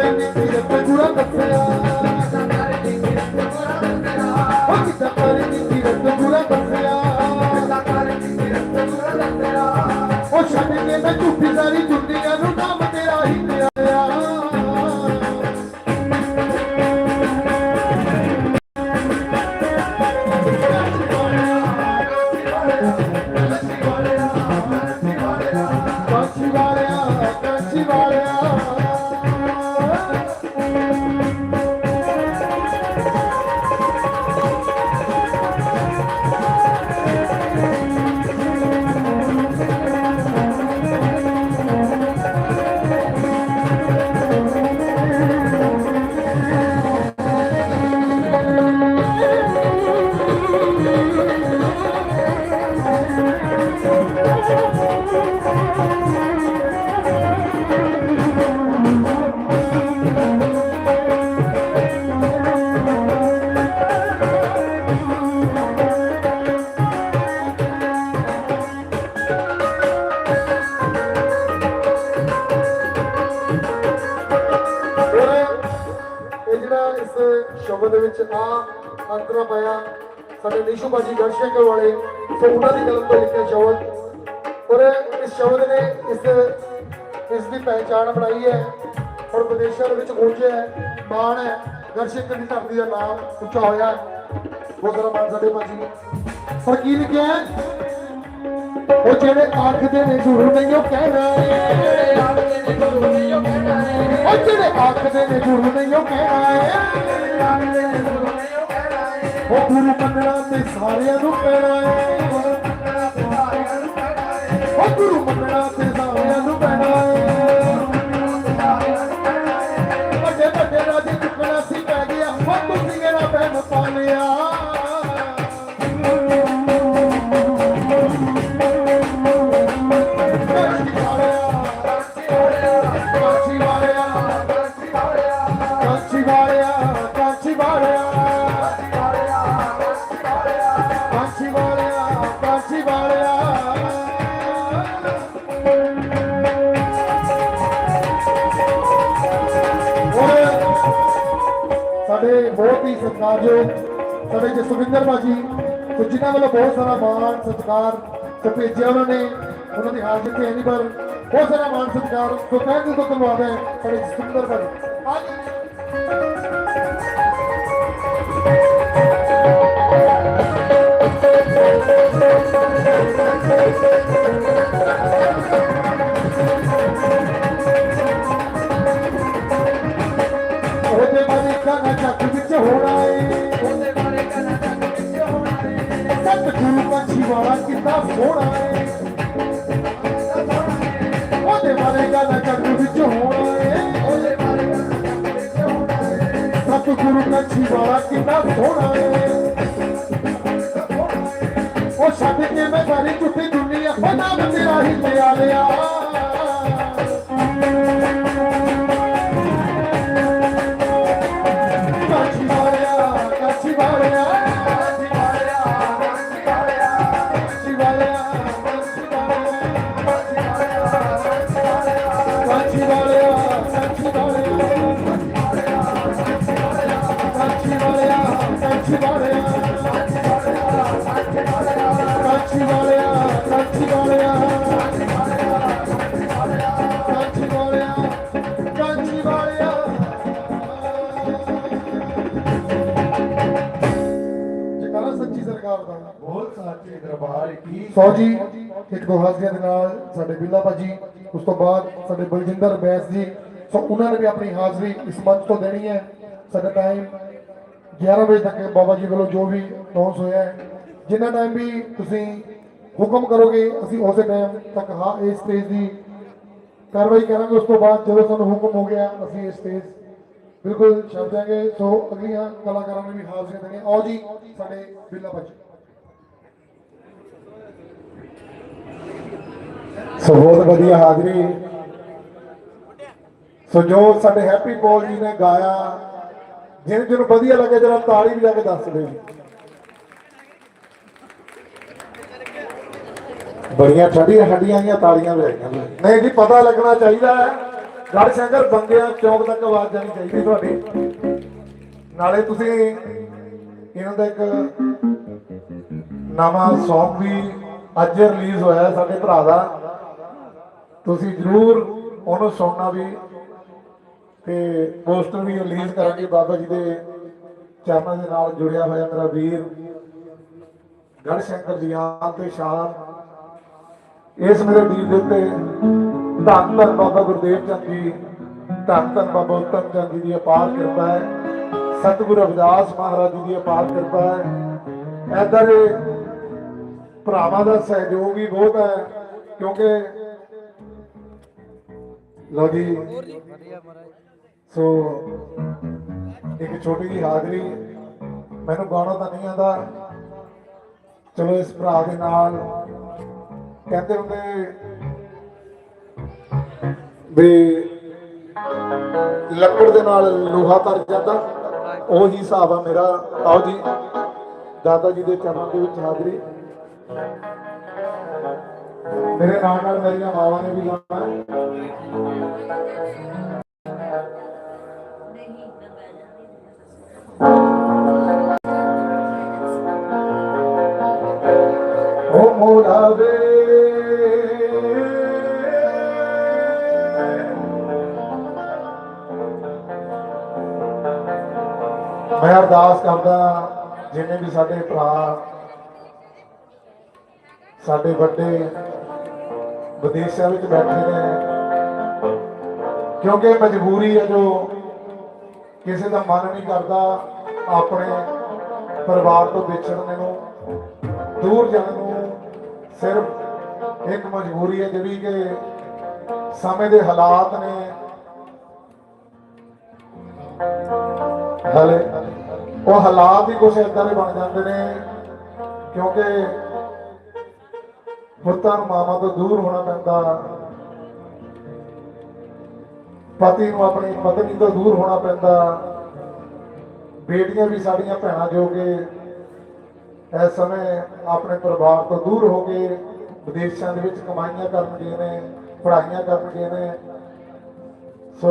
ਉਹ ਇਸ ਸ਼ਬਦ ਦੇ ਵਿੱਚ ਆ ਅੰਤਰਾ ਪਾਇਆ। ਸਾਡੇ ਨਿਸ਼ੂ ਬਾਜੀ ਗੜਸ਼ੇਕਰ ਵਾਲੇ ਸੋ ਉਹਨਾਂ ਦੀ ਕਲਮ ਤੋਂ ਲਿਖਿਆ ਸ਼ਬਦ। ਔਰ ਇਸ ਸ਼ਬਦ ਨੇ ਇਸ ਇਸ ਦੀ ਪਹਿਚਾਣ ਬਣਾਈ ਹੈ। ਔਰ ਵਿਦੇਸ਼ਾਂ ਦੇ ਵਿੱਚ ਪਹੁੰਚਿਆ ਹੈ। ਮਾਣ ਹੈ। ਗੜਸ਼ੇਕਰ ਦੀ ਧਰਤੀ ਦਾ ਨਾਮ ਉੱਚਾ ਹੋਇਆ ਹੈ। ਬਹੁਤ ਮਾਣ ਸਾਡੇ ਭਾਜੀ ਪਰ ਕੀ ਲਿਖਿਆ ਹੈ? ਉਹ ਜਿਹੜੇ ਆਖਦੇ ਨੇ ਗੁਰੂ ਨਹੀਂ ਉਹ ਕਹਿਣਾ ਹੈ ਉਹ ਜਿਹੜੇ ਆਖਦੇ ਨੇ ਗੁਰੂ ਨਹੀਂ ਉਹ ਕਹਿਣਾ ਹੈ ਉਹ ਗੁਰੂ ਮੰਨਣਾ ਤੇ ਸਾਰਿਆਂ ਨੂੰ ਪੈਣਾ ਹੈ ਉਹ ਗੁਰੂ ਮੰਨਣਾ ਤੇ ਹੀ ਸਤਿਕਾਰਯੋਗ ਸਾਡੇ ਜਸਵਿੰਦਰ ਬਾਜੀ, ਤੇ ਜਿਨ੍ਹਾਂ ਵੱਲੋਂ ਬਹੁਤ ਸਾਰਾ ਮਾਣ, ਸਤਿਕਾਰ ਤੇ ਭੇਜਿਆ ਉਹਨਾਂ ਨੇ, ਉਹਨਾਂ ਦੀ ਹਾਜ਼ਰ ਤੇ ਨਹੀਂ ਪਰ ਬਹੁਤ ਸਾਰਾ ਮਾਣ, ਸਤਿਕਾਰ, ਸੋ ਤਹਿ ਤੋਂ ਧੰਨਵਾਦ ਹੈ ਸਾਡੇ ਜਸਵਿੰਦਰ ਬਾਜੀ। ਅੱਜ ਕਾਨਾ ਚੱਕ ਵਿੱਚ ਹੋਣਾ ਏ। ਉਹਦੇ ਬਾਰੇ ਕਾਨਾ ਚੱਕ ਵਿੱਚ ਹੋਣਾ ਏ। ਸਤਿਗੁਰੂ ਪੰਛੀ ਵਾਲਾ ਕਿੰਨਾ ਸੋਹਣਾ ਏ। ਉਹਦੇ ਬਾਰੇ ਕਾਨਾ ਚੱਕ ਵਿੱਚ ਹੋਣਾ ਏ। ਉਹਦੇ ਬਾਰੇ ਕਾਨਾ ਚੱਕ ਵਿੱਚ ਹੋਣਾ ਏ। ਸਤਿਗੁਰੂ ਪੰਛੀ ਵਾਲਾ ਕਿੰਨਾ ਸੋਹਣਾ ਏ। ਉਹ ਛੱਡ ਕੇ ਮੈਂ ਸਾਰੀ ਝੂਠੀ ਦੁਨੀਆ ਨਾਮ ਤੇਰਾ ਹੀ ਲਿਆ ਲਿਆ ਫੌਜੀ ਇੱਕ ਦੋ ਹਾਜ਼ਰੀਆਂ ਦੇ ਨਾਲ ਸਾਡੇ ਬਿੱਲਾ ਭਾਜੀ ਉਸ ਤੋਂ ਬਾਅਦ ਸਾਡੇ ਬਲਜਿੰਦਰ ਬੈਸ ਜੀ ਸੋ ਉਹਨਾਂ ਨੇ ਵੀ ਆਪਣੀ ਹਾਜ਼ਰੀ ਇਸ ਮੰਚ ਤੋਂ ਦੇਣੀ ਹੈ ਸਾਡਾ ਟਾਈਮ 11 ਵਜੇ ਤੱਕ ਬਾਬਾ ਜੀ ਵੱਲੋਂ ਜੋ ਵੀ ਅਨਾਉਂਸ ਹੋਇਆ ਹੈ, ਜਿੰਨਾ ਟਾਈਮ ਵੀ ਤੁਸੀਂ ਹੁਕਮ ਕਰੋਗੇ, ਅਸੀਂ ਉਸੇ ਟਾਈਮ ਤੱਕ ਹਾਂ ਇਹ ਸਟੇਜ ਦੀ ਕਾਰਵਾਈ ਕਰਾਂਗੇ। ਉਸ ਤੋਂ ਬਾਅਦ ਜਦੋਂ ਸਾਨੂੰ ਹੁਕਮ ਹੋ ਗਿਆ, ਅਸੀਂ ਇਹ ਸਟੇਜ ਬਿਲਕੁਲ ਛੱਡ ਦਿਆਂਗੇ। ਸੋ ਅਗਲੀਆਂ ਕਲਾਕਾਰਾਂ ਨੂੰ ਵੀ ਹਾਜ਼ਰੀਆਂ ਦੇਣੀਆਂ ਆਓ ਜੀ, ਸਾਡੇ ਬਿੱਲਾ ਭਾਜੀ। ਸੋ ਬਹੁਤ ਵਧੀਆ ਹਾਜ਼ਰੀ। ਸੋ ਜੋ ਸਾਡੇ ਹੈਪੀ ਬੋਲ ਜੀ ਨੇ ਗਾਇਆ ਜਿਹਨੂੰ ਜਿਹਨੂੰ ਵਧੀਆ ਲੱਗੇ, ਜਰਾ ਤਾੜੀ ਵੀ ਕੇ ਦੱਸ ਦਿਓ ਬੜੀਆਂ ਠੰਡੀਆਂ ਹੱਡੀਆਂ ਦੀਆਂ ਤਾੜੀਆਂ ਵੀ ਨਹੀਂ ਜੀ, ਪਤਾ ਲੱਗਣਾ ਚਾਹੀਦਾ ਹੈ। ਗੜ ਸ਼ੰਕਰ, ਬੰਦਿਆਂ ਚੌਕ ਤੱਕ ਆਵਾਜ਼ ਜਾਣੀ ਚਾਹੀਦੀ ਤੁਹਾਡੀ। ਨਾਲੇ ਤੁਸੀਂ ਇਹਨਾਂ ਦਾ ਇੱਕ ਨਵਾਂ ਸੌਂਗ ਵੀ ਅੱਜ ਰਿਲੀਜ਼ ਹੋਇਆ ਸਾਡੇ ਭਰਾ ਦਾ। ਤੁਸੀਂ ਜਰੂਰ ਉਹਨੂੰ ਸੁਣਨਾ ਵੀ ਤੇ ਪੋਸਟਰ ਵੀ ਰਿਲੀਜ਼ ਕਰਾਂਗੇ, ਬਾਬਾ ਜੀ ਦੇ ਚਰਨਾਂ ਦੇ ਨਾਲ ਜੁੜਿਆ ਹੋਇਆ ਮੇਰਾ ਵੀਰ। ਗੜ ਸ਼ੰਕਰ ਦੀ ਤੇ ਸ਼ਾਨ। ਇਸ ਮੇਰੇ ਵੀਰ ਦੇ ਉੱਤੇ ਧੰਨ ਧੰਨ ਬਾਬਾ ਗੁਰਦੇਵ ਚੰਦ ਜੀ ਧੰਨ ਧੰਨ ਬਾਬਾ ਉੱਤਮ ਚੰਦ ਜੀ ਦੀ ਅਪਾਰ ਕਿਰਪਾ ਹੈ। ਸਤਿਗੁਰੂ ਰਵਿਦਾਸ ਮਹਾਰਾਜ ਜੀ ਦੀ ਅਪਾਰ ਕਿਰਪਾ ਹੈ। ਏਦਾਂ ਦੇ ਭਰਾਵਾਂ ਦਾ ਸਹਿਯੋਗ ਵੀ ਬਹੁਤ ਹੈ, ਕਿਉਂਕਿ ਲਓ ਜੀ ਵਧੀਆ ਮਹਾਰਾਜ ਸੋ, ਇੱਕ ਛੋਟੀ ਜਿਹੀ ਹਾਜ਼ਰੀ। ਮੈਨੂੰ ਗਾਣਾ ਤਾਂ ਨਹੀਂ ਆਉਂਦਾ। ਚਲੋ, ਇਸ ਭਰਾ ਦੇ ਨਾਲ ਕਹਿੰਦੇ ਹੁੰਦੇ ਵੀ ਲੱਕੜ ਦੇ ਨਾਲ ਲੋਹਾ ਤਰ ਜਾਂਦਾ। ਉਹੀ ਹਿਸਾਬ ਆ ਮੇਰਾ। ਆਓ ਜੀ, ਦਾਦਾ ਜੀ ਦੇ ਚਰਨਾਂ ਦੇ ਵਿੱਚ ਹਾਜ਼ਰੀ। ਮੇਰੇ ਨਾਲ ਨਾਲ ਮੇਰੀਆਂ ਮਾਵਾਂ ਨੇ ਵੀ ਗਾਣਾ। ਹੈ। ਮੈਂ ਅਰਦਾਸ ਕਰਦਾ, ਜਿੰਨੇ ਵੀ ਸਾਡੇ ਭਰਾ, ਸਾਡੇ ਵੱਡੇ ਵਿਦੇਸ਼ਾਂ ਵਿੱਚ ਬੈਠੇ ਨੇ, ਕਿਉਂਕਿ ਮਜਬੂਰੀ ਹੈ ਜੋ ਕਿਸੇ ਦਾ ਮਨ ਨਹੀਂ ਕਰਦਾ ਆਪਣੇ ਪਰਿਵਾਰ ਤੋਂ ਵਿਛੜਨੇ ਨੂੰ, ਦੂਰ ਜਾਣ ਨੂੰ ਸਿਰਫ ਇੱਕ ਮਜਬੂਰੀ ਹੈ ਜਿਹੜੀ ਕਿ ਸਮੇਂ ਦੇ ਹਾਲਾਤ ਨੇ। ਹਲੇ ਉਹ ਹਾਲਾਤ ਹੀ ਕੁਝ ਏਦਾਂ ਦੇ ਬਣ ਜਾਂਦੇ ਨੇ, ਕਿਉਂਕਿ ਪੁੱਤਾਂ ਨੂੰ ਮਾਵਾਂ ਤੋਂ ਦੂਰ ਹੋਣਾ ਪੈਂਦਾ। ਪਤੀ ਨੂੰ ਆਪਣੀ ਪਤਨੀ ਤੋਂ ਦੂਰ ਹੋਣਾ ਪੈਂਦਾ। ਬੇਟੀਆਂ ਵੀ ਸਾਡੀਆਂ ਭੈਣਾਂ ਜੋ ਕਿ ਇਸ ਸਮੇਂ ਆਪਣੇ ਪਰਿਵਾਰ ਤੋਂ ਦੂਰ ਹੋ ਕੇ ਵਿਦੇਸ਼ਾਂ ਦੇ ਵਿੱਚ ਕਮਾਈਆਂ ਕਰਨ ਗਏ ਨੇ, ਪੜ੍ਹਾਈਆਂ ਕਰਨ ਗਏ ਨੇ। ਸੋ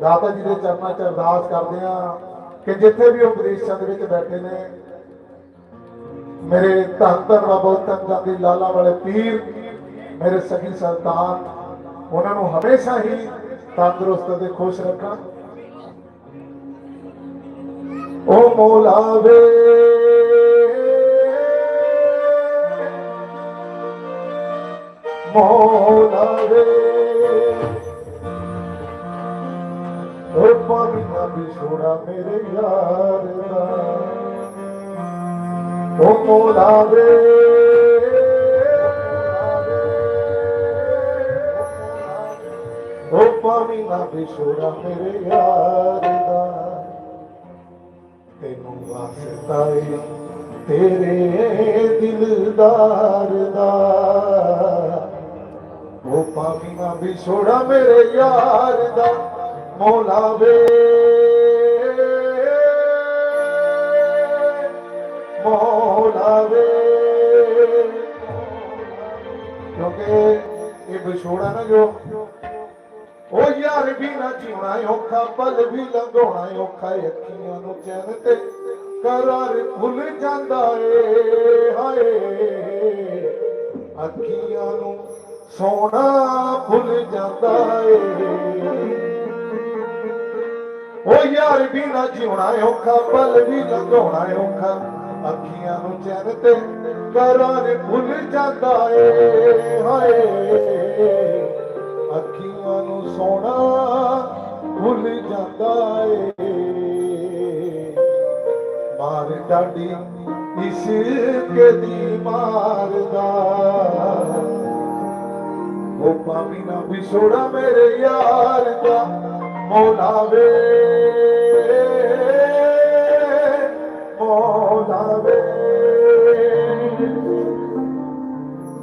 ਦਾਤਾ ਜੀ ਦੇ ਚਰਨਾਂ 'ਚ ਅਰਦਾਸ ਕਰਦੇ ਆ ਕਿ ਜਿੱਥੇ ਵੀ ਉਹ ਵਿਦੇਸ਼ਾਂ ਦੇ ਵਿੱਚ ਬੈਠੇ ਨੇ, ਮੇਰੇ ਧੰਨ ਧੰਨ ਬਾਬਾ ਉੱਤਮ ਦੀ ਲਾਲਾ ਵਾਲੇ ਪੀਰ, ਮੇਰੇ ਸਖੀ ਸੰਤਾਨ ਉਹਨਾਂ ਨੂੰ ਹਮੇਸ਼ਾ ਹੀ ਤੰਦਰੁਸਤ ਤੇ ਖੁਸ਼ ਰੱਖਾਂ। ਓ ਮੌਲਾ ਵੇ মৌলারে ও পাবি পাবি সোনা মেরে ইয়ার ও মৌলারে ও পাবি পাবি সোনা মেরে ইয়ার তেনু ਵਾਸਤਾ ਏ ਤੇਰੇ ਦਿਲਦਾਰ ਦਾ ਉਹ ਪਾਵੀ ਨਾ ਵਿਛੋੜਾ ਮੇਰੇ ਯਾਰ ਦਾ ਮੌਲਾ ਵੇ। ਮੌਲਾ ਵੇ। ਕਿਉਂਕਿ ਇਹ ਵਿਛੋੜਾ ਨਾ ਜੋ। ਉਹ ਯਾਰ ਵੀ ਨਾ ਜਿਉਣਾ ਔਖਾ ਪਲ ਵੀ ਲੰਘਾਉਣਾ ਔਖਾ ਏ, ਅੱਖੀਆਂ ਨੂੰ ਚੈਨ ਤੇ ਕਰਾਰ ਭੁੱਲ ਜਾਂਦਾ ਏ ਹਾਏ। ਅੱਖੀਆਂ ਨੂੰ ਸੋਣਾ ਭੁੱਲ ਜਾਂਦਾ ਏ। ਉਹ ਯਾਰ ਵੀ ਨਾ ਜਿਉਣਾ ਔਖਾ, ਪਲ ਵੀ ਲੰਘਾਉਣਾ ਔਖਾ, ਅੱਖੀਆਂ ਨੂੰ ਚੈਨ ਤੇ ਕਰਾਰ ਭੁੱਲ ਜਾਂਦਾ ਏ। ਹਾਏ, ਅੱਖੀਆਂ ਨੂੰ ਸੋਣਾ ਭੁੱਲ ਜਾਂਦਾ ਏ। ਮਾਰ ਡਾਡੀ ਇਸ਼ਕ ਦੀ। ਮਾਰਦਾ ਉਹ ਪਾਵੀ ਨਾ ਵਿਛੋੜਾ ਮੇਰੇ ਯਾਰ ਦਾ, ਮੌਲਾ ਵੇ। ਮੌਲਾ ਵੇ।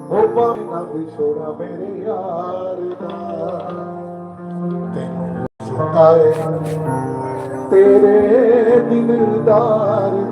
ਉਹ ਪਾਵੀ ਨਾ ਵਿਛੋੜਾ ਮੇਰੇ ਯਾਰ ਦਾ। ਤੈਨੂੰ ਸੁਣਾਏ ਤੇਰੇ ਦਿਲਦਾਰ